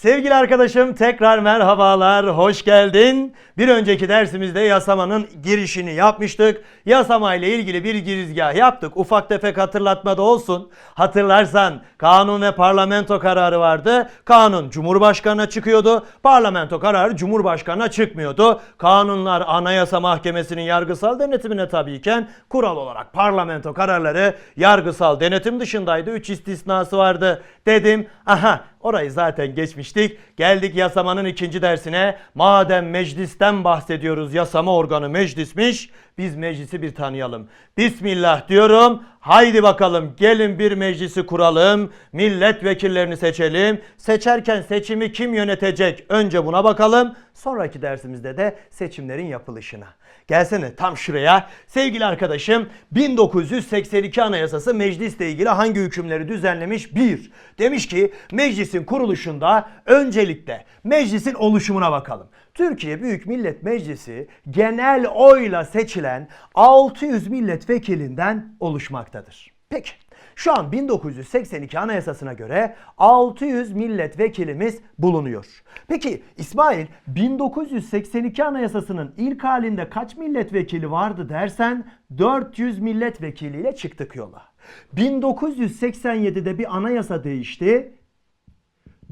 Sevgili arkadaşım tekrar merhabalar, hoş geldin. Bir önceki dersimizde yasamanın girişini yapmıştık. Yasama ile ilgili bir girizgah yaptık. Ufak tefek hatırlatma da olsun. Hatırlarsan kanun ve parlamento kararı vardı. Kanun Cumhurbaşkanı'na çıkıyordu. Parlamento kararı Cumhurbaşkanı'na çıkmıyordu. Kanunlar Anayasa Mahkemesi'nin yargısal denetimine tabiyken kural olarak parlamento kararları yargısal denetim dışındaydı. Üç istisnası vardı. Dedim aha orayı zaten geçmiştik. Geldik yasamanın ikinci dersine. Madem meclisten bahsediyoruz yasama organı meclismiş. Biz meclisi bir tanıyalım. Bismillah diyorum. Haydi bakalım gelin bir meclisi kuralım. Milletvekillerini seçelim. Seçerken seçimi kim yönetecek? Önce buna bakalım. Sonraki dersimizde de seçimlerin yapılışına. Gelsene tam şuraya. Sevgili arkadaşım 1982 Anayasası meclisle ilgili hangi hükümleri düzenlemiş? 1. Demiş ki meclisin kuruluşunda öncelikle meclisin oluşumuna bakalım. Türkiye Büyük Millet Meclisi genel oyla seçilen 600 milletvekilinden oluşmaktadır. Peki şu an 1982 Anayasasına göre 600 milletvekilimiz bulunuyor. Peki İsmail 1982 Anayasasının ilk halinde kaç milletvekili vardı dersen 400 milletvekiliyle çıktık yola. 1987'de bir anayasa değişti.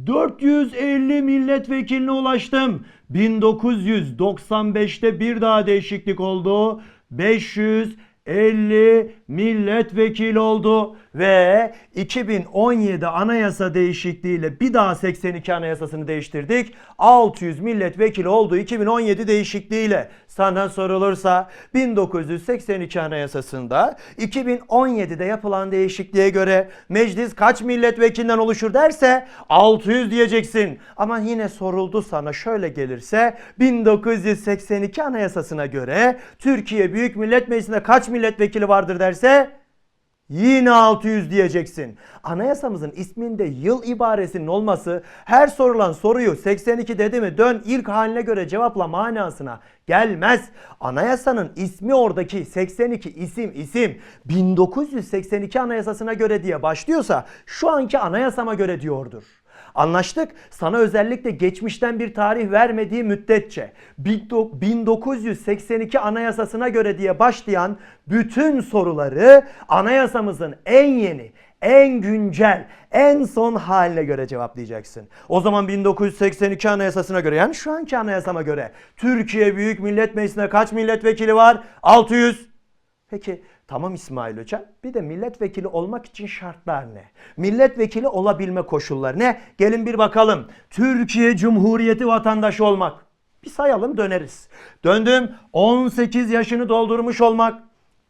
450 milletvekiline ulaştım. 1995'te bir daha değişiklik oldu. 550 milletvekili oldu ve 2017 anayasa değişikliğiyle bir daha 82 anayasasını değiştirdik. 600 milletvekili oldu 2017 değişikliğiyle. Sana sorulursa 1982 anayasasında 2017'de yapılan değişikliğe göre meclis kaç milletvekilinden oluşur derse 600 diyeceksin. Ama yine soruldu sana şöyle gelirse 1982 anayasasına göre Türkiye Büyük Millet Meclisi'nde kaç milletvekili vardır derse Yine 600 diyeceksin. Anayasamızın isminde yıl ibaresinin olması her sorulan soruyu 82 dedi mi dön ilk haline göre cevapla manasına gelmez. Anayasanın ismi oradaki 82 isim isim 1982 anayasasına göre diye başlıyorsa şu anki anayasama göre diyordur. Anlaştık. Sana özellikle geçmişten bir tarih vermediği müddetçe 1982 anayasasına göre diye başlayan bütün soruları anayasamızın en yeni, en güncel, en son haline göre cevaplayacaksın. O zaman 1982 anayasasına göre yani şu anki anayasama göre Türkiye Büyük Millet Meclisi'nde kaç milletvekili var? 600. Peki tamam İsmail Hocam bir de milletvekili olmak için şartlar ne? Milletvekili olabilme koşulları ne? Gelin bir bakalım. Türkiye Cumhuriyeti vatandaşı olmak. Bir sayalım döneriz. Döndüm 18 yaşını doldurmuş olmak.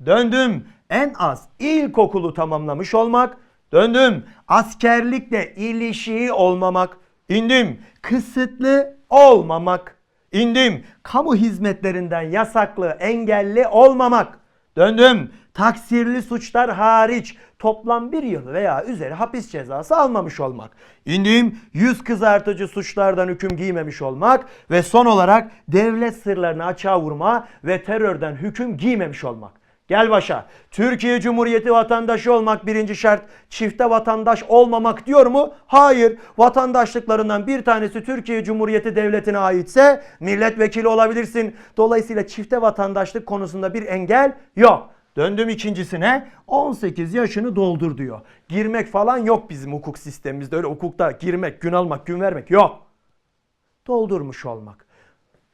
Döndüm en az ilkokulu tamamlamış olmak. Döndüm askerlikle ilişiği olmamak. İndim kısıtlı olmamak. İndim kamu hizmetlerinden yasaklı engelli olmamak. Döndüm taksirli suçlar hariç toplam bir yıl veya üzeri hapis cezası almamış olmak. İndim yüz kızartıcı suçlardan hüküm giymemiş olmak ve son olarak devlet sırlarını açığa vurma ve terörden hüküm giymemiş olmak. Gel başa. Türkiye Cumhuriyeti vatandaşı olmak birinci şart. Çifte vatandaş olmamak diyor mu? Hayır. Vatandaşlıklarından bir tanesi Türkiye Cumhuriyeti Devleti'ne aitse milletvekili olabilirsin. Dolayısıyla çifte vatandaşlık konusunda bir engel yok. Döndüm ikincisine 18 yaşını doldur diyor. Girmek falan yok bizim hukuk sistemimizde. Öyle hukukta girmek, gün almak, gün vermek yok. Doldurmuş olmak.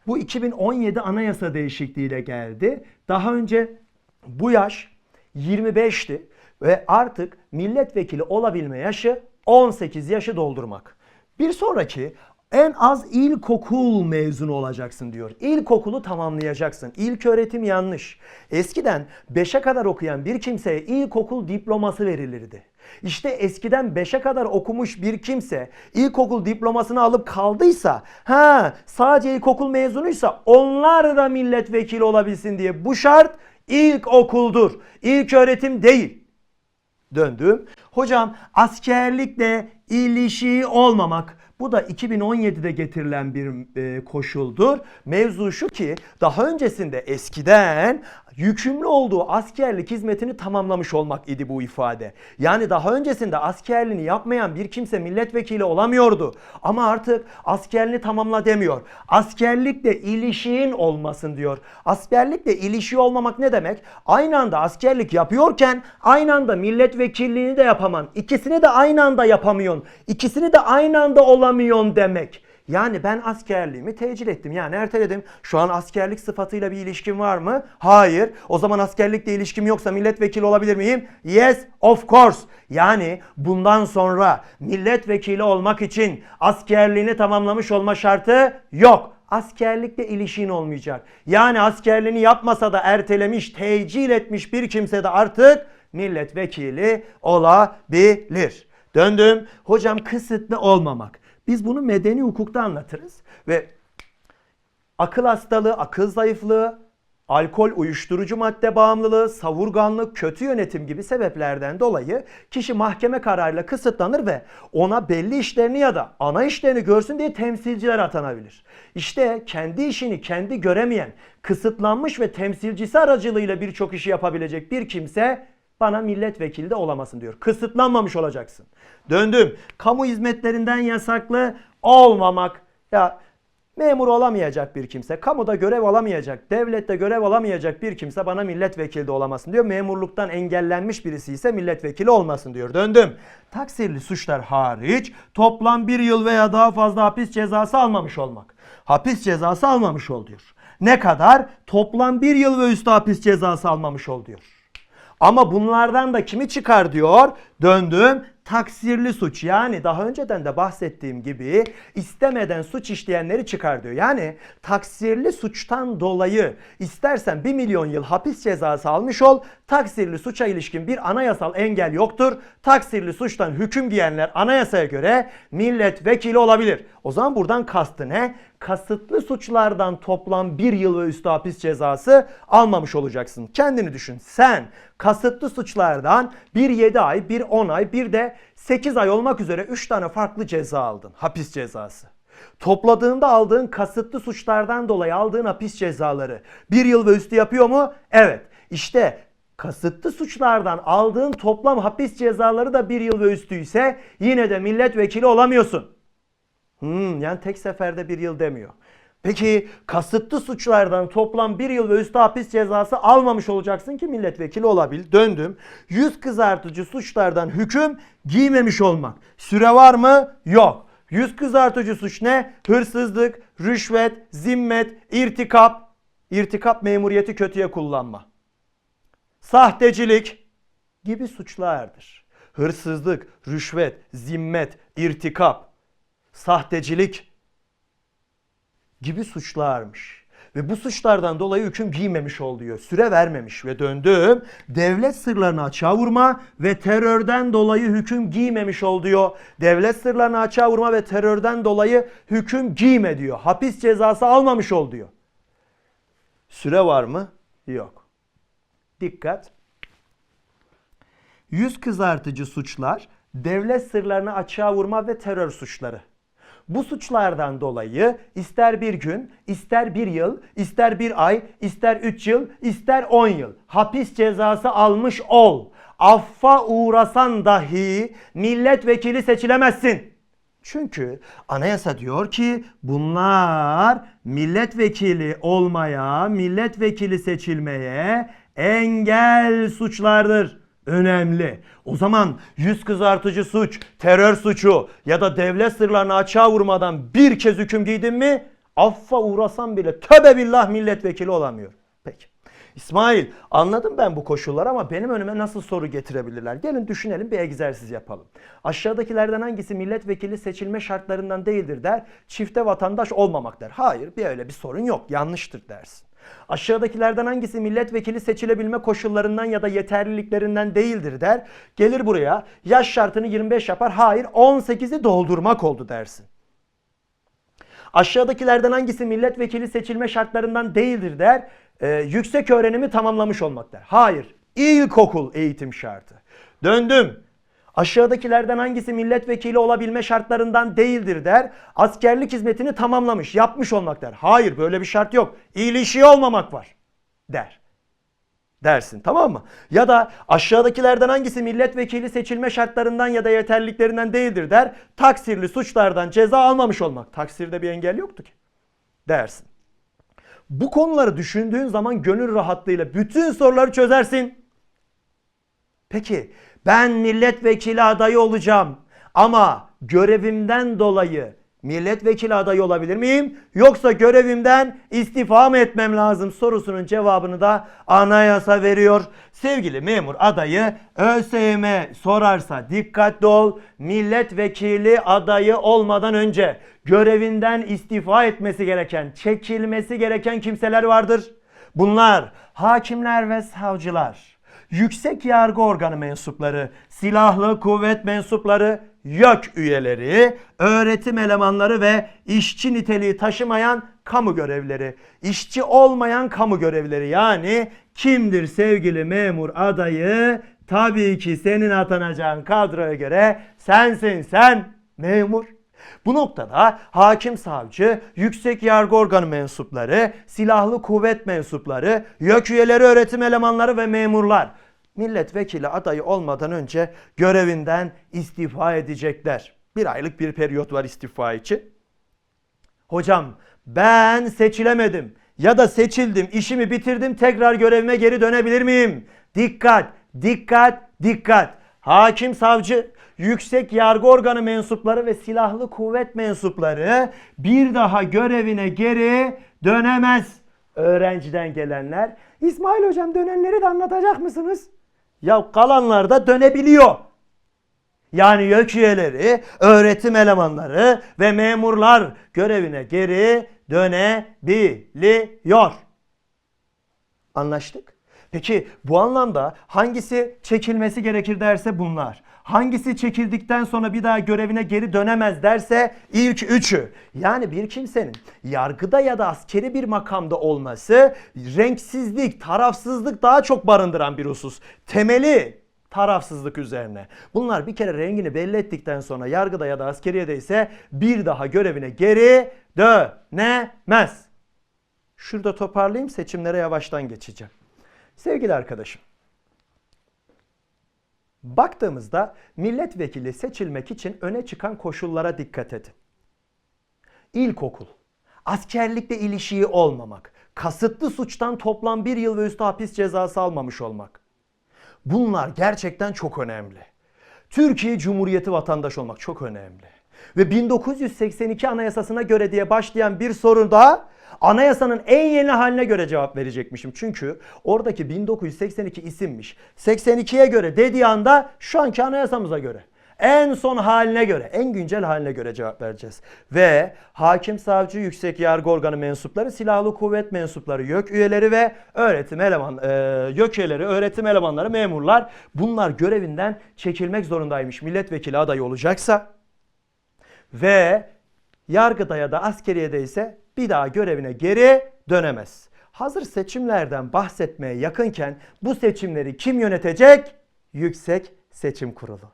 Bu 2017 anayasa değişikliğiyle geldi. Daha önce bu yaş 25'ti ve artık milletvekili olabilme yaşı 18 yaşı doldurmak. Bir sonraki en az ilkokul mezunu olacaksın diyor. İlkokulu tamamlayacaksın. İlk öğretim yanlış. Eskiden 5'e kadar okuyan bir kimseye ilkokul diploması verilirdi. İşte eskiden 5'e kadar okumuş bir kimse ilkokul diplomasını alıp kaldıysa, ha sadece ilkokul mezunuysa onlar da milletvekili olabilsin diye bu şart ilk okuldur. İlk öğretim değil. Döndüm. Hocam askerlikle ilişiği olmamak. Bu da 2017'de getirilen bir e, koşuldur. Mevzu şu ki daha öncesinde eskiden yükümlü olduğu askerlik hizmetini tamamlamış olmak idi bu ifade. Yani daha öncesinde askerliğini yapmayan bir kimse milletvekili olamıyordu. Ama artık askerliğini tamamla demiyor. Askerlikle ilişiğin olmasın diyor. Askerlikle ilişiği olmamak ne demek? Aynı anda askerlik yapıyorken aynı anda milletvekilliğini de yapaman. İkisini de aynı anda yapamıyorsun. İkisini de aynı anda olamıyorsun demek. Yani ben askerliğimi tecil ettim. Yani erteledim. Şu an askerlik sıfatıyla bir ilişkim var mı? Hayır. O zaman askerlikle ilişkim yoksa milletvekili olabilir miyim? Yes, of course. Yani bundan sonra milletvekili olmak için askerliğini tamamlamış olma şartı yok. Askerlikle ilişkin olmayacak. Yani askerliğini yapmasa da ertelemiş, tecil etmiş bir kimse de artık milletvekili olabilir. Döndüm. Hocam kısıtlı olmamak. Biz bunu medeni hukukta anlatırız ve akıl hastalığı, akıl zayıflığı, alkol, uyuşturucu madde bağımlılığı, savurganlık, kötü yönetim gibi sebeplerden dolayı kişi mahkeme kararıyla kısıtlanır ve ona belli işlerini ya da ana işlerini görsün diye temsilciler atanabilir. İşte kendi işini kendi göremeyen, kısıtlanmış ve temsilcisi aracılığıyla birçok işi yapabilecek bir kimse bana milletvekili de olamasın diyor. Kısıtlanmamış olacaksın. Döndüm. Kamu hizmetlerinden yasaklı olmamak. Ya memur olamayacak bir kimse, kamuda görev alamayacak, devlette görev alamayacak bir kimse bana milletvekili de olamasın diyor. Memurluktan engellenmiş birisi ise milletvekili olmasın diyor. Döndüm. Taksirli suçlar hariç toplam bir yıl veya daha fazla hapis cezası almamış olmak. Hapis cezası almamış ol diyor. Ne kadar? Toplam bir yıl ve üstü hapis cezası almamış ol diyor. Ama bunlardan da kimi çıkar diyor? Döndüm taksirli suç yani daha önceden de bahsettiğim gibi istemeden suç işleyenleri çıkar diyor. Yani taksirli suçtan dolayı istersen 1 milyon yıl hapis cezası almış ol taksirli suça ilişkin bir anayasal engel yoktur. Taksirli suçtan hüküm giyenler anayasaya göre milletvekili olabilir. O zaman buradan kastı ne? Kasıtlı suçlardan toplam bir yıl ve üstü hapis cezası almamış olacaksın. Kendini düşün. Sen kasıtlı suçlardan bir 7 ay, bir 10 ay, bir de 8 ay olmak üzere 3 tane farklı ceza aldın. Hapis cezası. Topladığında aldığın kasıtlı suçlardan dolayı aldığın hapis cezaları bir yıl ve üstü yapıyor mu? Evet. İşte kasıtlı suçlardan aldığın toplam hapis cezaları da bir yıl ve üstüyse yine de milletvekili olamıyorsun. Hmm, yani tek seferde bir yıl demiyor. Peki kasıtlı suçlardan toplam bir yıl ve üstü hapis cezası almamış olacaksın ki milletvekili olabil. Döndüm. Yüz kızartıcı suçlardan hüküm giymemiş olmak. Süre var mı? Yok. Yüz kızartıcı suç ne? Hırsızlık, rüşvet, zimmet, irtikap. İrtikap memuriyeti kötüye kullanma. Sahtecilik gibi suçlardır. Hırsızlık, rüşvet, zimmet, irtikap, sahtecilik gibi suçlarmış. Ve bu suçlardan dolayı hüküm giymemiş ol diyor. Süre vermemiş ve döndüm. Devlet sırlarını açığa vurma ve terörden dolayı hüküm giymemiş ol diyor. Devlet sırlarını açığa vurma ve terörden dolayı hüküm giyme diyor. Hapis cezası almamış ol diyor. Süre var mı? Yok. Dikkat. Yüz kızartıcı suçlar, devlet sırlarını açığa vurma ve terör suçları. Bu suçlardan dolayı ister bir gün, ister bir yıl, ister bir ay, ister üç yıl, ister on yıl hapis cezası almış ol. Affa uğrasan dahi milletvekili seçilemezsin. Çünkü anayasa diyor ki bunlar milletvekili olmaya, milletvekili seçilmeye engel suçlardır önemli. O zaman yüz kızartıcı suç, terör suçu ya da devlet sırlarını açığa vurmadan bir kez hüküm giydin mi affa uğrasan bile töbe billah milletvekili olamıyor. Peki. İsmail anladım ben bu koşulları ama benim önüme nasıl soru getirebilirler? Gelin düşünelim bir egzersiz yapalım. Aşağıdakilerden hangisi milletvekili seçilme şartlarından değildir der. Çifte vatandaş olmamak der. Hayır bir öyle bir sorun yok yanlıştır dersin. Aşağıdakilerden hangisi milletvekili seçilebilme koşullarından ya da yeterliliklerinden değildir der. Gelir buraya yaş şartını 25 yapar. Hayır 18'i doldurmak oldu dersin. Aşağıdakilerden hangisi milletvekili seçilme şartlarından değildir der. Ee, yüksek öğrenimi tamamlamış olmak der. Hayır ilkokul eğitim şartı. Döndüm. Aşağıdakilerden hangisi milletvekili olabilme şartlarından değildir der. Askerlik hizmetini tamamlamış, yapmış olmak der. Hayır böyle bir şart yok. İlişiği olmamak var der. dersin tamam mı? Ya da aşağıdakilerden hangisi milletvekili seçilme şartlarından ya da yeterliliklerinden değildir der. Taksirli suçlardan ceza almamış olmak. Taksirde bir engel yoktu ki dersin. Bu konuları düşündüğün zaman gönül rahatlığıyla bütün soruları çözersin. Peki ben milletvekili adayı olacağım ama görevimden dolayı milletvekili adayı olabilir miyim? Yoksa görevimden istifa mı etmem lazım sorusunun cevabını da anayasa veriyor. Sevgili memur adayı ÖSYM sorarsa dikkatli ol. Milletvekili adayı olmadan önce görevinden istifa etmesi gereken, çekilmesi gereken kimseler vardır. Bunlar hakimler ve savcılar yüksek yargı organı mensupları, silahlı kuvvet mensupları, YÖK üyeleri, öğretim elemanları ve işçi niteliği taşımayan kamu görevleri. İşçi olmayan kamu görevleri yani kimdir sevgili memur adayı? Tabii ki senin atanacağın kadroya göre sensin sen memur. Bu noktada hakim savcı, yüksek yargı organı mensupları, silahlı kuvvet mensupları, YÖK üyeleri, öğretim elemanları ve memurlar milletvekili adayı olmadan önce görevinden istifa edecekler. Bir aylık bir periyot var istifa için. Hocam ben seçilemedim ya da seçildim, işimi bitirdim, tekrar görevime geri dönebilir miyim? Dikkat, dikkat, dikkat. Hakim, savcı, yüksek yargı organı mensupları ve silahlı kuvvet mensupları bir daha görevine geri dönemez. Öğrenciden gelenler, İsmail hocam dönenleri de anlatacak mısınız? Ya kalanlar da dönebiliyor. Yani YÖK üyeleri, öğretim elemanları ve memurlar görevine geri dönebiliyor. Anlaştık. Peki bu anlamda hangisi çekilmesi gerekir derse bunlar. Hangisi çekildikten sonra bir daha görevine geri dönemez derse ilk üçü. Yani bir kimsenin yargıda ya da askeri bir makamda olması renksizlik, tarafsızlık daha çok barındıran bir husus. Temeli tarafsızlık üzerine. Bunlar bir kere rengini belli ettikten sonra yargıda ya da askeriyede ise bir daha görevine geri dönemez. Şurada toparlayayım seçimlere yavaştan geçeceğim. Sevgili arkadaşım. Baktığımızda milletvekili seçilmek için öne çıkan koşullara dikkat edin. İlkokul, askerlikle ilişiği olmamak, kasıtlı suçtan toplam bir yıl ve üstü hapis cezası almamış olmak. Bunlar gerçekten çok önemli. Türkiye Cumhuriyeti vatandaşı olmak çok önemli. Ve 1982 Anayasasına göre diye başlayan bir soru da anayasanın en yeni haline göre cevap verecekmişim. Çünkü oradaki 1982 isimmiş. 82'ye göre dediği anda şu anki anayasamıza göre. En son haline göre, en güncel haline göre cevap vereceğiz. Ve hakim, savcı, yüksek yargı organı mensupları, silahlı kuvvet mensupları, YÖK üyeleri ve öğretim eleman, e, YÖK üyeleri, öğretim elemanları, memurlar bunlar görevinden çekilmek zorundaymış. Milletvekili adayı olacaksa ve yargıda ya da askeriyede ise bir daha görevine geri dönemez. Hazır seçimlerden bahsetmeye yakınken bu seçimleri kim yönetecek? Yüksek Seçim Kurulu.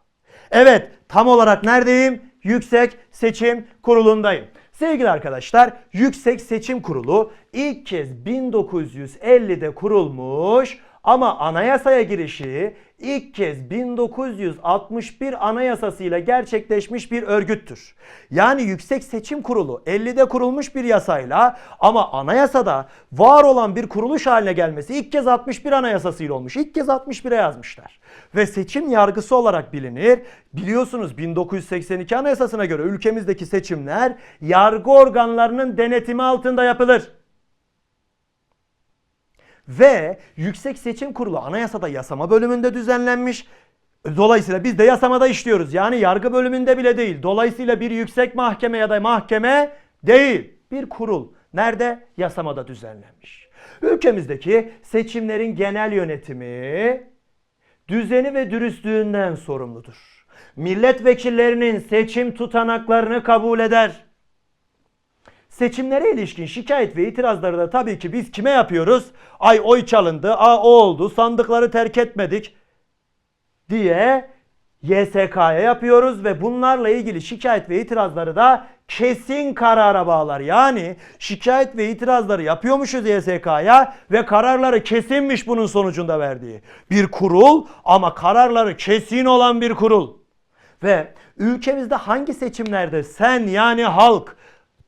Evet, tam olarak neredeyim? Yüksek Seçim Kurulu'ndayım. Sevgili arkadaşlar, Yüksek Seçim Kurulu ilk kez 1950'de kurulmuş ama anayasaya girişi ilk kez 1961 anayasasıyla gerçekleşmiş bir örgüttür. Yani Yüksek Seçim Kurulu 50'de kurulmuş bir yasayla ama anayasada var olan bir kuruluş haline gelmesi ilk kez 61 anayasasıyla olmuş. İlk kez 61'e yazmışlar. Ve seçim yargısı olarak bilinir. Biliyorsunuz 1982 anayasasına göre ülkemizdeki seçimler yargı organlarının denetimi altında yapılır. Ve Yüksek Seçim Kurulu anayasada yasama bölümünde düzenlenmiş. Dolayısıyla biz de yasamada işliyoruz. Yani yargı bölümünde bile değil. Dolayısıyla bir yüksek mahkeme ya da mahkeme değil. Bir kurul. Nerede? Yasamada düzenlenmiş. Ülkemizdeki seçimlerin genel yönetimi düzeni ve dürüstlüğünden sorumludur. Milletvekillerinin seçim tutanaklarını kabul eder. Seçimlere ilişkin şikayet ve itirazları da tabii ki biz kime yapıyoruz? Ay oy çalındı, a o oldu, sandıkları terk etmedik diye YSK'ya yapıyoruz ve bunlarla ilgili şikayet ve itirazları da kesin karara bağlar. Yani şikayet ve itirazları yapıyormuşuz YSK'ya ve kararları kesinmiş bunun sonucunda verdiği. Bir kurul ama kararları kesin olan bir kurul. Ve ülkemizde hangi seçimlerde sen yani halk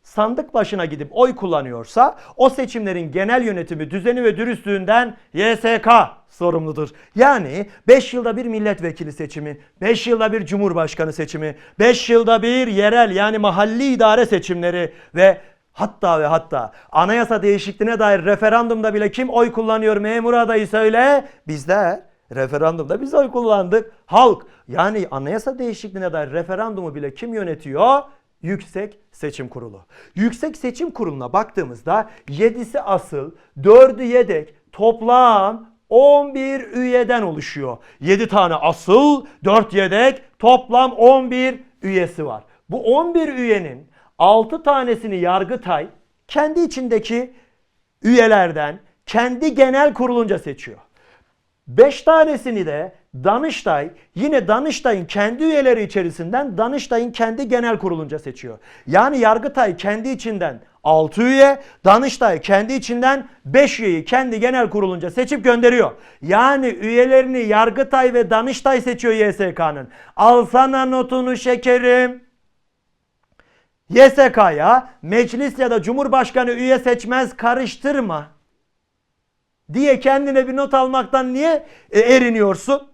sandık başına gidip oy kullanıyorsa o seçimlerin genel yönetimi, düzeni ve dürüstlüğünden YSK sorumludur. Yani 5 yılda bir milletvekili seçimi, 5 yılda bir cumhurbaşkanı seçimi, 5 yılda bir yerel yani mahalli idare seçimleri ve hatta ve hatta anayasa değişikliğine dair referandumda bile kim oy kullanıyor memur adayı söyle bizler. Referandumda biz oy kullandık. Halk yani anayasa değişikliğine dair referandumu bile kim yönetiyor? Yüksek Seçim Kurulu. Yüksek Seçim Kurulu'na baktığımızda 7'si asıl, 4'ü yedek, toplam 11 üyeden oluşuyor. 7 tane asıl, 4 yedek, toplam 11 üyesi var. Bu 11 üyenin 6 tanesini Yargıtay kendi içindeki üyelerden kendi genel kurulunca seçiyor. 5 tanesini de Danıştay yine Danıştay'ın kendi üyeleri içerisinden Danıştay'ın kendi genel kurulunca seçiyor. Yani Yargıtay kendi içinden 6 üye, Danıştay kendi içinden 5 üyeyi kendi genel kurulunca seçip gönderiyor. Yani üyelerini Yargıtay ve Danıştay seçiyor YSK'nın. Alsana notunu şekerim. YSK'ya meclis ya da cumhurbaşkanı üye seçmez karıştırma diye kendine bir not almaktan niye e, eriniyorsun?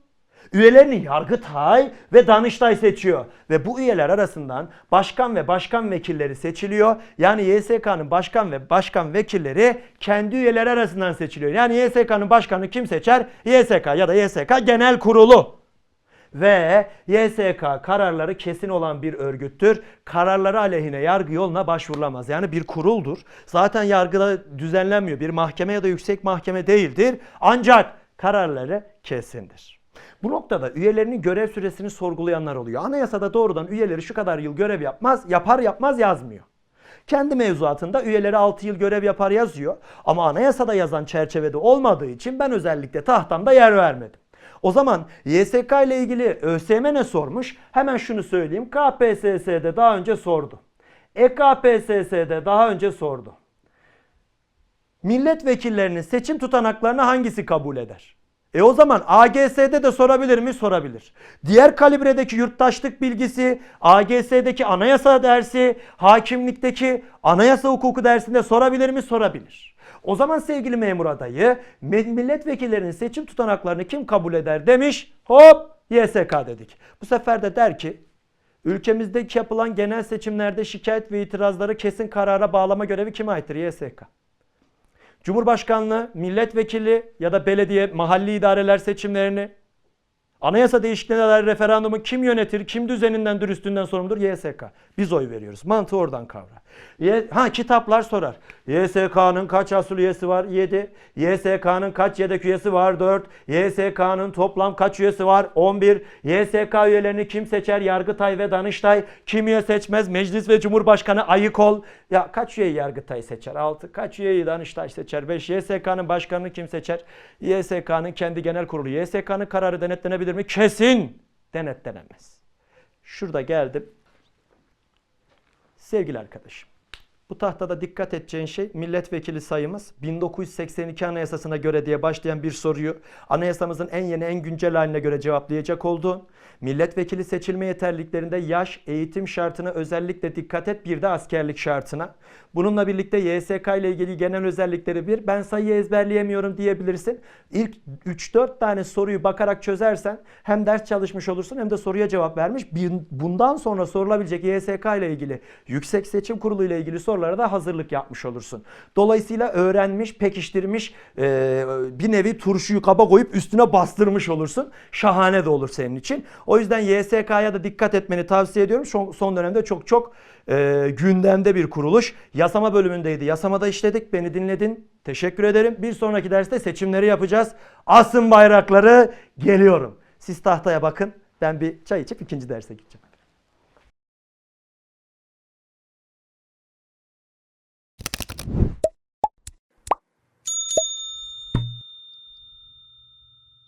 Üyelerini Yargıtay ve Danıştay seçiyor. Ve bu üyeler arasından başkan ve başkan vekilleri seçiliyor. Yani YSK'nın başkan ve başkan vekilleri kendi üyeleri arasından seçiliyor. Yani YSK'nın başkanı kim seçer? YSK ya da YSK Genel Kurulu. Ve YSK kararları kesin olan bir örgüttür. Kararları aleyhine yargı yoluna başvurulamaz. Yani bir kuruldur. Zaten yargıda düzenlenmiyor. Bir mahkeme ya da yüksek mahkeme değildir. Ancak kararları kesindir. Bu noktada üyelerinin görev süresini sorgulayanlar oluyor. Anayasada doğrudan üyeleri şu kadar yıl görev yapmaz, yapar yapmaz yazmıyor. Kendi mevzuatında üyeleri 6 yıl görev yapar yazıyor. Ama anayasada yazan çerçevede olmadığı için ben özellikle tahtamda yer vermedim. O zaman YSK ile ilgili ÖSYM ne sormuş? Hemen şunu söyleyeyim. KPSS'de daha önce sordu. EKPSS'de daha önce sordu. Milletvekillerinin seçim tutanaklarını hangisi kabul eder? E o zaman AGS'de de sorabilir mi? Sorabilir. Diğer kalibredeki yurttaşlık bilgisi, AGS'deki anayasa dersi, hakimlikteki anayasa hukuku dersinde sorabilir mi? Sorabilir. O zaman sevgili memur adayı milletvekillerinin seçim tutanaklarını kim kabul eder demiş. Hop YSK dedik. Bu sefer de der ki ülkemizdeki yapılan genel seçimlerde şikayet ve itirazları kesin karara bağlama görevi kime aittir? YSK. Cumhurbaşkanlığı, milletvekili ya da belediye, mahalli idareler seçimlerini, anayasa değişikliğine dair referandumu kim yönetir, kim düzeninden, dürüstlüğünden sorumludur? YSK. Biz oy veriyoruz. Mantığı oradan kavra. Ha kitaplar sorar. YSK'nın kaç asıl üyesi var? 7. YSK'nın kaç yedek üyesi var? 4. YSK'nın toplam kaç üyesi var? 11. YSK üyelerini kim seçer? Yargıtay ve Danıştay. Kim üye seçmez? Meclis ve Cumhurbaşkanı ayık ol. Ya kaç üyeyi Yargıtay seçer? 6. Kaç üyeyi Danıştay seçer? 5. YSK'nın başkanını kim seçer? YSK'nın kendi genel kurulu. YSK'nın kararı denetlenebilir mi? Kesin denetlenemez. Şurada geldim. Sevgili arkadaşım. Bu tahtada dikkat edeceğin şey milletvekili sayımız 1982 Anayasasına göre diye başlayan bir soruyu anayasamızın en yeni en güncel haline göre cevaplayacak olduğun milletvekili seçilme yeterliliklerinde yaş, eğitim şartına özellikle dikkat et bir de askerlik şartına. Bununla birlikte YSK ile ilgili genel özellikleri bir ben sayıyı ezberleyemiyorum diyebilirsin. İlk 3-4 tane soruyu bakarak çözersen hem ders çalışmış olursun hem de soruya cevap vermiş. Bundan sonra sorulabilecek YSK ile ilgili Yüksek Seçim Kurulu ile ilgili sorulara da hazırlık yapmış olursun. Dolayısıyla öğrenmiş, pekiştirmiş e, bir nevi turşuyu kaba koyup üstüne bastırmış olursun. Şahane de olur senin için. O yüzden YSK'ya da dikkat etmeni tavsiye ediyorum. Son, dönemde çok çok e, gündemde bir kuruluş. Yasama bölümündeydi. Yasamada işledik. Beni dinledin. Teşekkür ederim. Bir sonraki derste seçimleri yapacağız. Asın bayrakları geliyorum. Siz tahtaya bakın. Ben bir çay içip ikinci derse gideceğim.